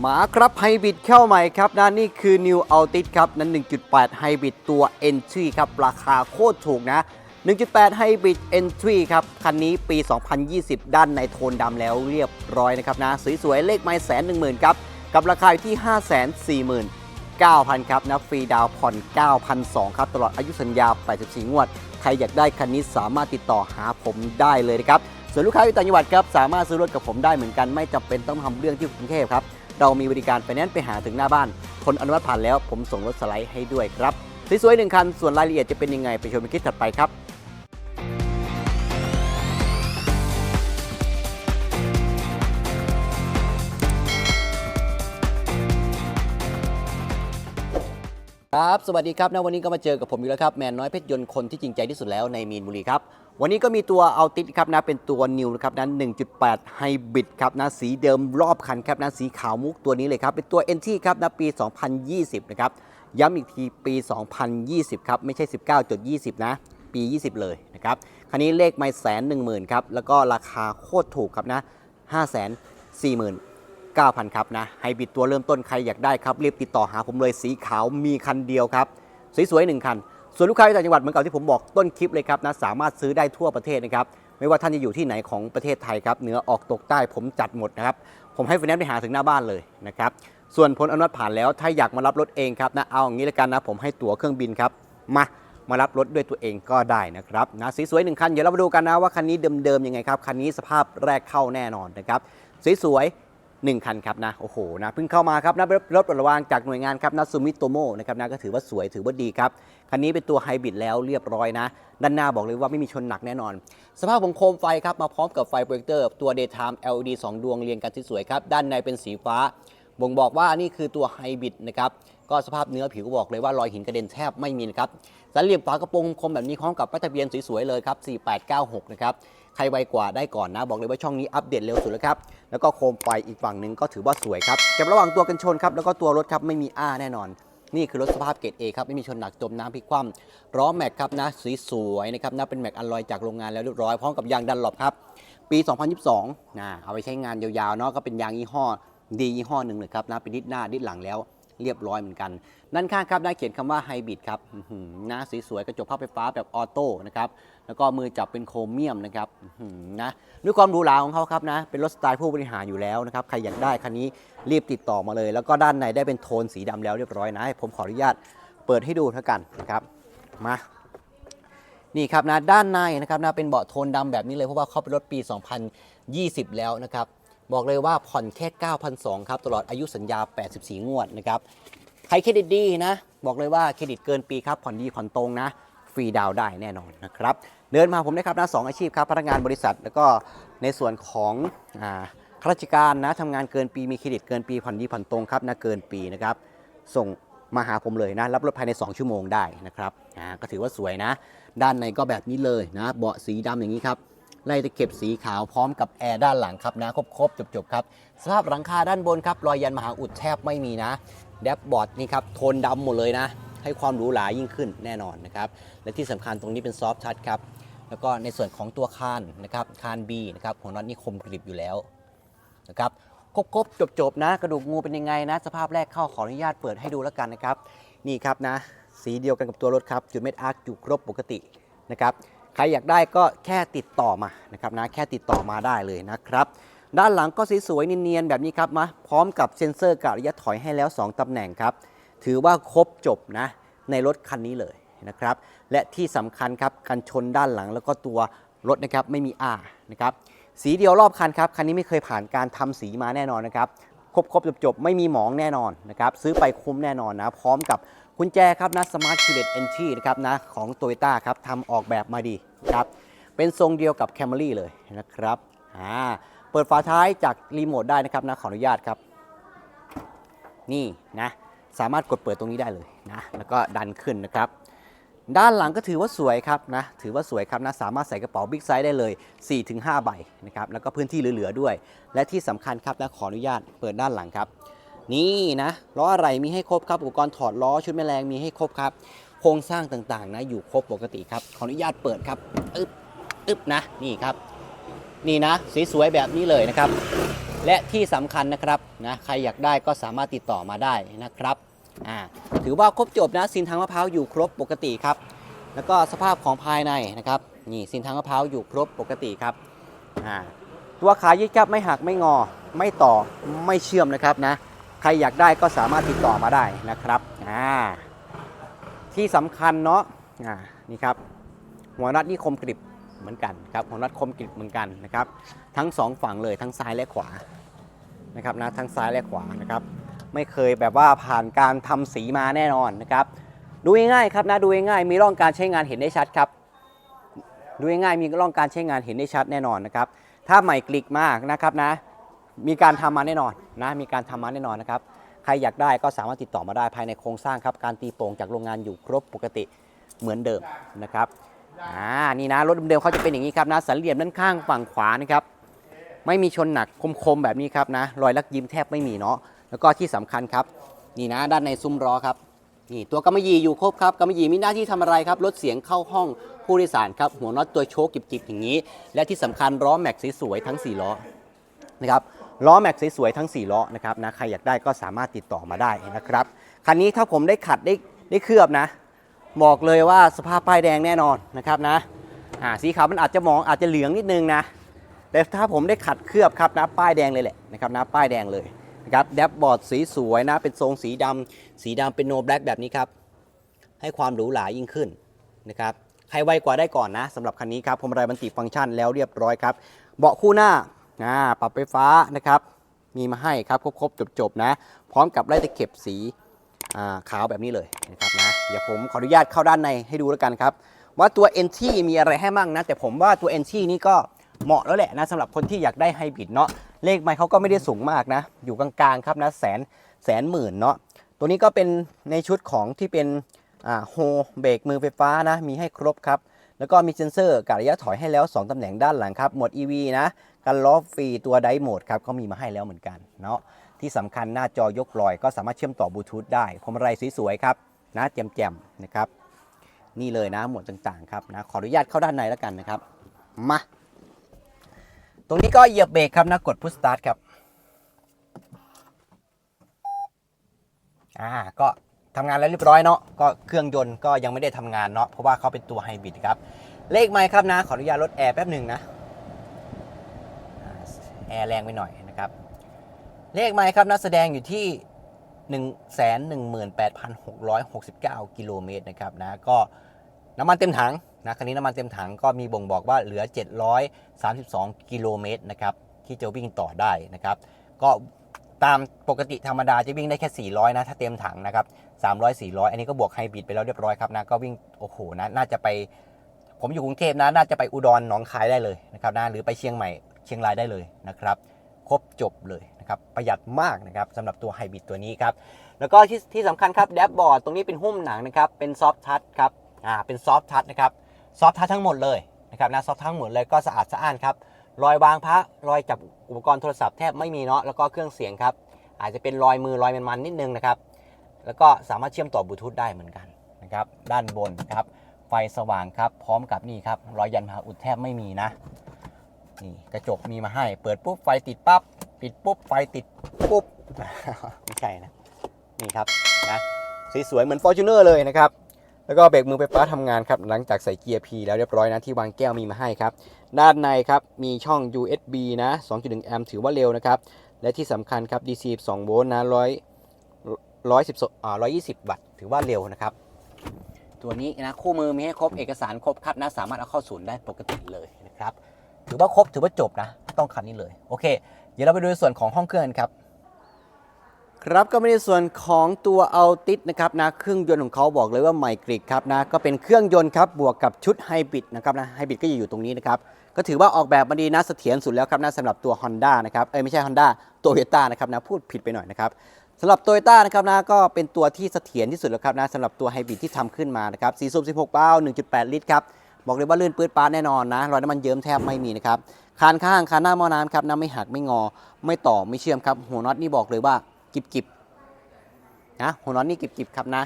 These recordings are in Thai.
หมาครับไฮบริดเข้าใหม่ครับนะนี่คือ New Altis ครับ นั้น 1.8 ไฮบริดตัว Entry ครับ ราคาโคตรถูกนะ 1.8ไฮบริด Entry ครับ คันนี้ปี 2020 ด้านในโทนดำแล้วเรียบร้อยนะครับนะ สวยๆ เลขไม่แสนหนึ่งหมื่นครับ กับราคาอยู่ที่ 5 4 4 0 0 0 9,000 ครับนะฟรีดาวผ่อน 9,200 ครับ ตลอดอายุสัญญา 84 งวด ใครอยากได้คันนี้สามารถติดต่อหาผมได้เลยนะครับ ส่วนลูกค้าอยู่ต่างจังหวัดครับ สามารถซื้อรถกับผมได้เหมือนกัน ไม่จำเป็นต้องทำเรื่องที่กรุงเทพครับ เรามีบริการไปแนนซ์ไปหาถึงหน้าบ้าน คนอนุมัติผ่านแล้ว ผมส่งรถสไลด์ให้ด้วยครับสวยๆหนึ่งคัน ส่วนรายละเอียดจะเป็นยังไงไปชมในคลิปถัดไปครับครับ สวัสดีครับนะวันนี้ก็มาเจอกับผมอีกแล้วครับ แมนน้อยเพชรยนต์คนที่จริงใจที่สุดแล้วในมีนบุรีครับ วันนี้ก็มีตัวเอาติดครับนะเป็นตัวนิวนะครับนะ1.8 ไฮบริดครับนะสีเดิมรอบคันครับนะสีขาวมุกตัวนี้เลยครับ เป็นตัว NT ครับนะปี 2020 นะครับ ย้ำอีกทีปี 2020 ครับ ไม่ใช่ 19.20 นะ ปี 20 เลยนะครับ คันนี้เลขไม่แสนหนึ่งหมื่นครับ แล้วก็ราคาโคตรถูกครับนะ5 4 0 0 0 0 9,000 ครับนะไฮบริดตัวเริ่มต้นใครอยากได้ครับรีบติดต่อหาผมเลยสีขาวมีคันเดียวครับ สวยๆหนึ่งคัน ส่วนลูกค้าที่ต่างจังหวัดเหมือนกับที่ผมบอกต้นคลิปเลยครับนะสามารถซื้อได้ทั่วประเทศนะครับไม่ว่าท่านจะอยู่ที่ไหนของประเทศไทยครับเหนือออกตกใต้ผมจัดหมดนะครับผมให้ไฟแนนซ์ไปหาถึงหน้าบ้านเลยนะครับส่วนผลอนุมัติผ่านแล้วถ้าอยากมารับรถเองครับนะเอาอย่างนี้ล้วกันนะผมให้ตั๋วเครื่องบินครับมามารับรถด้วยตัวเองก็ได้นะครับนะสวยๆหนึ่งคันเดี๋ยวเรามาดูกันนะว่าคันนี้เดิมๆยังไงครับคันนี้สภาพแรกเข้าแน่นอนนะครับสวย ๆหนึ่งคันครับนะโอ้โหนะเพิ่งเข้ามาครับนะรถรถปลดระวางจากหน่วยงานครับนะซูมิโตโมนะครับนะก็ถือว่าสวยถือว่าดีครับ คันนี้เป็นตัวไฮบริดแล้วเรียบร้อยนะ ด้านหน้าบอกเลยว่าไม่มีชนหนักแน่นอน สภาพของโคมไฟครับ มาพร้อมกับไฟโปรเจคเตอร์ตัว Daytime LED 2 ดวงเรียงกันที่สวยครับ ด้านในเป็นสีฟ้า บ่งบอกว่านี่คือตัวไฮบริดนะครับก็สภาพเนื้อผิวก็บอกเลยว่ารอยหินกระเด็นแทบไม่มีนะครับสันเหลี่ยมฝากระโปรงคมแบบนี้พร้อมกับป้ายทะเบียนสวยๆเลยครับ4896นะครับใครไวกว่าได้ก่อนนะ บอกเลยว่าช่องนี้อัปเดตเร็วสุดแล้วครับ แล้วก็โคมไฟอีกฝั่งหนึ่งก็ถือว่าสวยครับเก็บระหว่างตัวกันชนครับแล้วก็ตัวรถครับไม่มีอ้าแน่นอน นี่คือรถสภาพเกรด A ครับไม่มีชนหนักจมน้ำพลิกคว่ำล้อแม็กครับนะสีสวยนะครับนะเป็นแม็กอลลอยจากโรงงานแล้วเรียบร้อยพร้อมกับยางดันหลบครับปี 2022นะเอาไปใช้งานยาวๆเนาะก็เป็นยางยี่ห้อดียี่ห้อหนึ่งเลยครับนะเป็นดิดหน้าดิดหลังแล้ว เรียบร้อยเหมือนกัน ด้านข้างครับได้เขียนคำว่าไฮบริดครับหน้าสวยๆกระจกภาพไฟฟ้าแบบออโต้นะครับแล้วก็มือจับเป็นโครเมียมนะครับนะด้วยความหรูหราของเขาครับนะเป็นรถสไตล์ผู้บริหารอยู่แล้วนะครับใครอยากได้คันนี้รีบติดต่อมาเลย แล้วก็ด้านในได้เป็นโทนสีดำแล้วเรียบร้อยนะผมขออนุญาตเปิดให้ดูเท่ากันนะครับมานี่ครับนะด้านในนะครับนะเป็นเบาะโทนดำแบบนี้เลยเพราะว่าเขาเป็นรถปี 2020 แล้วนะครับ บอกเลยว่าผ่อนแค่ 9,200ครับตลอดอายุสัญญา 84 งวดนะครับใครเครดิตดีนะ บอกเลยว่าเครดิตเกินปีครับผ่อนดีผ่อนตรงนะฟรีดาวได้แน่นอนนะครับเดินมาผมนะครับนะสองอาชีพครับพนักงานบริษัท แล้วก็ในส่วนของอ่าข้าราชการนะทำงานเกินปีมีเครดิตเกินปีผ่อนดีผ่อนตรงครับนะเกินปีนะครับส่งมาหาผมเลยนะรับรถภายใน 2 ชั่วโมงได้นะครับอ่าก็ถือว่าสวยนะ ด้านในก็แบบนี้เลยนะเบาะสีดำอย่างนี้ครับ ไล่ตะเข็บสีขาวพร้อมกับแอร์ด้านหลังครับนะครบๆจบๆครับสภาพหลังคาด้านบนครับรอยยันมหาอุดแทบไม่มีนะแดชบอร์ดนี่ครับโทนดำหมดเลยนะ ให้ความหรูหรายิ่งขึ้นแน่นอนนะครับและที่สำคัญตรงนี้เป็นซอฟท์ทัชครับแล้วก็ในส่วนของตัวคานนะครับคาน B นะครับของน็อตนี่คมกริบอยู่แล้วนะครับครบครบจบจบๆนะ กระดูกงูเป็นยังไงนะ สภาพแรกเข้าขออนุญาตเปิดให้ดูแล้วกันนะครับ นี่ครับนะ สีเดียวกันกับตัวรถครับ จุดเม็ดอาร์คอยู่ครบปกตินะครับ ใครอยากได้ก็แค่ติดต่อมานะครับนะแค่ติดต่อมาได้เลยนะครับด้านหลังก็สวยๆเนียนๆแบบนี้ครับมาพร้อมกับเซ็นเซอร์กะระยะถอยให้แล้ว 2ตำแหน่งครับ ถือว่าครบจบนะในรถคันนี้เลยนะครับและที่สำคัญครับกันชนด้านหลังแล้วก็ตัวรถนะครับไม่มีอานะครับสีเดียวรอบคันครับคันนี้ไม่เคยผ่านการทำสีมาแน่นอนนะครับครบครบจบจบไม่มีหมองแน่นอนนะครับซื้อไปคุ้มแน่นอนนะพร้อมกับ กุญแจครับนะ Smart k e y l e s Entry นะครับนะของ t o y ต้ครับทำออกแบบมาดีนะครับเป็นทรงเดียวกับ Camry เลยนะครับอ่าเปิดฝาท้ายจากรีโมทได้นะครับนะขออนุญาตครับ นี่นะสามารถกดเปิดตรงนี้ได้เลยนะแล้วก็ดันขึ้นนะครับ ด้านหลังก็ถือว่าสวยครับนะถือว่าสวยครับนะสามารถใส่กระเป๋าบิ๊กไซส์ได้เลย 4-5 ใบนะครับแล้วก็พื้นที่เหลือๆด้วย และที่สำคัญครับนะขออนุญาตเปิดด้านหลังครับ นี่นะล้ออะไรมีให้ครบครับอุปกรณ์ถอดล้อชุดแม่แรงมีให้ครบครับ โครงสร้างต่างๆนะอยู่ครบปกติครับขออนุญาตเปิดครับอึบอึบนะนี่ครับ นี่นะสวยๆแบบนี้เลยนะครับ และที่สำคัญนะครับนะใครอยากได้ก็สามารถติดต่อมาได้นะครับอ่าถือว่าครบจบนะซินทางมะพร้าวอยู่ครบปกติครับ แล้วก็สภาพของภายในนะครับนี่ซินทางมะพร้าวอยู่ครบปกติครับอ่าตัวขายึดครับไม่หักไม่งอไม่ต่อไม่เชื่อมนะครับนะ ใครอยากได้ก็สามารถติดต่อมาได้นะครับที่สำคัญเนาะนี่ครับหัวน็อตนี่คมกริบเหมือนกันครับหัวน็อตคมกริบเหมือนกันนะครับทั้งสองฝั่งเลยทั้งซ้ายและขวานะครับนะทั้งซ้ายและขวานะครับไม่เคยแบบว่าผ่านการทำสีมาแน่นอนนะครับดูง่ายๆครับนะดูง่ายๆมีร่องการใช้งานเห็นได้ชัดครับดูง่ายๆมีร่องการใช้งานเห็นได้ชัดแน่นอนนะครับถ้าใหม่กลิกมากนะครับนะ มีการทำมาแน่นอนนะมีการทำมาแน่นอนนะครับใครอยากได้ก็สามารถติดต่อมาได้ภายในโครงสร้างครับการตีโป่งจากโรงงานอยู่ครบปกติเหมือนเดิมนะครับอ่านี่นะรถเดิมๆเขาจะเป็นอย่างนี้ครับนะสันเหลี่ยมด้านข้างฝั่งขวานะครับไม่มีชนหนักคมๆแบบนี้ครับนะรอยลักยิ้มแทบไม่มีเนาะแล้วก็ที่สำคัญครับนี่นะด้านในซุ้มล้อครับนี่ตัวกำมะหยี่อยู่ครบครับกำมะหยี่มีหน้าที่ทำอะไรครับลดเสียงเข้าห้องผู้โดยสารครับหัวน็อตตัวโชคจิบๆอย่างนี้ และที่สำคัญล้อแม็กซ์สวยๆทั้ง4ล้อนะครับ ล้อแม็กซ์สวยๆทั้ง 4 ล้อนะครับนะใครอยากได้ก็สามารถติดต่อมาได้นะครับคันนี้ถ้าผมได้ขัดได้ได้เคลือบนะบอกเลยว่าสภาพป้ายแดงแน่นอนนะครับนะอ่าสีขาวมันอาจจะมองอาจจะเหลืองนิดนึงนะแต่ถ้าผมได้ขัดเคลือบครับนะป้ายแดงเลยแหละนะครับนะป้ายแดงเลยนะครับแดชบอร์ดสีสวยนะเป็นทรงสีดำสีดำเป็นโนแบล็กแบบนี้ครับให้ความหรูหรายิ่งขึ้นนะครับใครไวกว่าได้ก่อนนะสำหรับคันนี้ครับพวงมาลัยมันติฟังก์ชันแล้วเรียบร้อยครับ เบาะคู่หน้า อ่าปรับไฟฟ้านะครับ มีมาให้ครับครบๆจบๆนะ พร้อมกับไล่ตะเข็บสีาขาวแบบนี้เลยนะครับนะเดี๋ยวผมขออนุญาตเข้าด้านในให้ดูแล้วกันครับ ว่าตัว n t มีอะไรให้มั่งนะ แต่ผมว่าตัว n t นี่ก็เหมาะแล้วแหละนะสำหรับคนที่อยากได้ไฮบริดเนาะเลขไมค์เขาก็ไม่ได้สูงมากนะ อยู่กลางๆครับนะแสนแสนหมื่นเนาะตัวนี้ก็เป็นในชุดของที่เป็นโฮเบรกมือไฟฟ้านะ มีให้ครบครับ แล้วก็มีเซ็นเซอร์กะระยะถอยให้แล้ว 2ตำแหน่งด้านหลังครับโหมด EV นะ กันล้อฟรีตัวไดโหมดครับก็มีมาให้แล้วเหมือนกันเนาะที่สำคัญหน้าจอยกลอย ก็สามารถเชื่อมต่อบลูทูธได้พวงมาลัยสวยๆครับนะแจ่มๆนะครับ นี่เลยนะหมวดต่างๆครับนะขออนุญาตเข้าด้านในแล้วกันนะครับมาตรงนี้ก็เหยียบเบรกครับนะกดพุชสตาร์ทครับอ่าก็ทำงานแล้วเรียบร้อยเนาะก็เครื่องยนต์ก็ยังไม่ได้ทำงานเนาะเพราะว่าเขาเป็นตัวไฮบริดครับเลขไมค์ครับนะ ขออนุญาตลดแอร์แป๊บหนึ่งนะ ร์แรงไปหน่อยนะครับ เลขไมค์ครับนะแสดงอยู่ที่118,669 กิโลเมตรนะครับนะก็น้ำมันเต็มถังนะคันนี้น้ำมันเต็มถังก็มีบ่งบอกว่าเหลือ 732 กิโลเมตรนะครับที่จะวิ่งต่อได้นะครับ ก็ตามปกติธรรมดาจะวิ่งได้แค่ 400 นะถ้าเต็มถังนะครับ300 400 อันนี้ก็บวกไฮบริดไปแล้วเรียบร้อยครับนะก็วิ่งโอ้โหนะน่าจะไป ผมอยู่กรุงเทพนะน่าจะไปอุดรหนองคายได้เลยนะครับนะหรือไปเชียงใหม่ เชียงรายได้เลยนะครับครบจบเลยนะครับประหยัดมากนะครับสำหรับตัวไฮบริดตัวนี้ครับแล้วก็ที่ที่สำคัญครับแดชบอร์ดตรงนี้เป็นหุ้มหนังนะครับเป็นซอฟทัชครับอ่าเป็นซอฟทัชนะครับซอฟทัชทั้งหมดเลยนะครับนะซอฟทั้งหมดเลยก็สะอาดสะอ้านครับรอยวางพระรอยจับอุปกรณ์โทรศัพท์แทบไม่มีเนาะแล้วก็เครื่องเสียงครับอาจจะเป็นรอยมือรอยมันๆนิดนึงนะครับแล้วก็สามารถเชื่อมต่อบลูทูธได้เหมือนกันนะครับด้านบนครับไฟสว่างครับพร้อมกับนี่ครับรอยยันมหาอุดแทบไม่มีนะ นี่กระจกมีมาให้ เปิดปุ๊บไฟติดปั๊บปิดปุ๊บไฟติดปุ๊บไม่ใช่นะ นี่ครับนะสวยๆเหมือน Fortuner เลยนะครับ แล้วก็เบรกมือไฟฟ้าทำงานครับ หลังจากใส่เกียร์ P แล้วเรียบร้อยนะ ที่วางแก้วมีมาให้ครับ ด้านในครับ มีช่อง USB นะ 2.1 แอมป์ถือว่าเร็วนะครับ และที่สำคัญครับ DC 2โวลต์นะ100 110อ่า120วัตต์ถือว่าเร็วนะครับ ตัวนี้นะคู่มือมีให้ครบเอกสารครบครับนะสามารถเอาเข้าศูนย์ได้ปกติเลยนะครับ ถือว่าครบถือว่าจบนะ ต้องคันนี้เลย โอเค เดี๋ยวเราไปดูในส่วนของห้องเครื่องกันครับ ครับก็ม่ในส่วนของตัวเอาติดนะครับนะเครื่องยนต์ของเขาบอกเลยว่าใหม่กริกครับนะก็เป็นเครื่องยนต์ครับบวกกับชุดไฮบริดนะครับนะไฮบริดก็จะอยู่ตรงนี้นะครับก็ถือว่าออกแบบมาดีนะเสถียรสุดแล้วครับนะสำหรับตัว Honda นะครับเอ้ยไม่ใช่ Honda โตโยต้านะครับนะพูดผิดไปหน่อยนะครับสำหรับโตโยต้านะครับนะก็เป็นตัวที่เสถียรที่สุดแล้วครับนะสำหรับตัวไฮบริดที่ทำขึ้นมานะครับ4สูบ16 เป้า 1.8 ลิตรครับ บอกเลยว่าลื่นปื้ดปาดแน่นอนนะรอยน้ำมันเยิ้มแทบไม่มีนะครับคานข้างคานหน้าหม้อน้ำครับนะไม่หักไม่งอ ไม่ต่อไม่เชื่อมครับ หัวน็อตนี่บอกเลยว่ากิบกิบนะหัวน็อตนี่กิบๆครับนะ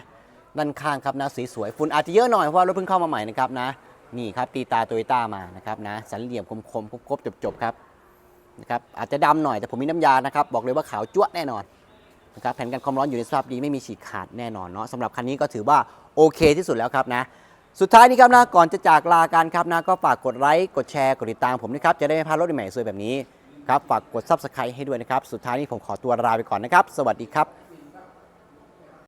ด้านข้างครับนะสีสวยฝุ่นอาจจะเยอะหน่อยเพราะว่ารถเพิ่งเข้ามาใหม่นะครับนะ นี่ครับตีตาโตโยต้ามานะครับนะสันเหลี่ยมคมๆครบจบๆครับนะครับอาจจะดำหน่อยแต่ผมมีน้ำยานะครับบอกเลยว่าขาวจั๊วแน่นอนนะครับแผ่นกันความร้อนอยู่ในสภาพดีไม่มีฉีกขาดแน่นอนเนาะสำหรับคันนี้ก็ถือว่าโอเคที่สุดแล้วครับนะ สุดท้ายนี้ครับนะก่อนจะจากลากันครับนะก็ฝากกดไลค์กดแชร์กดติดตามผมนะครับจะได้ไม่พลาดรถใหม่ๆสวยแบบนี้ครับฝากกด subscribe ให้ด้วยนะครับสุดท้ายนี้ผมขอตัวลาไปก่อนนะครับ สวัสดีครับ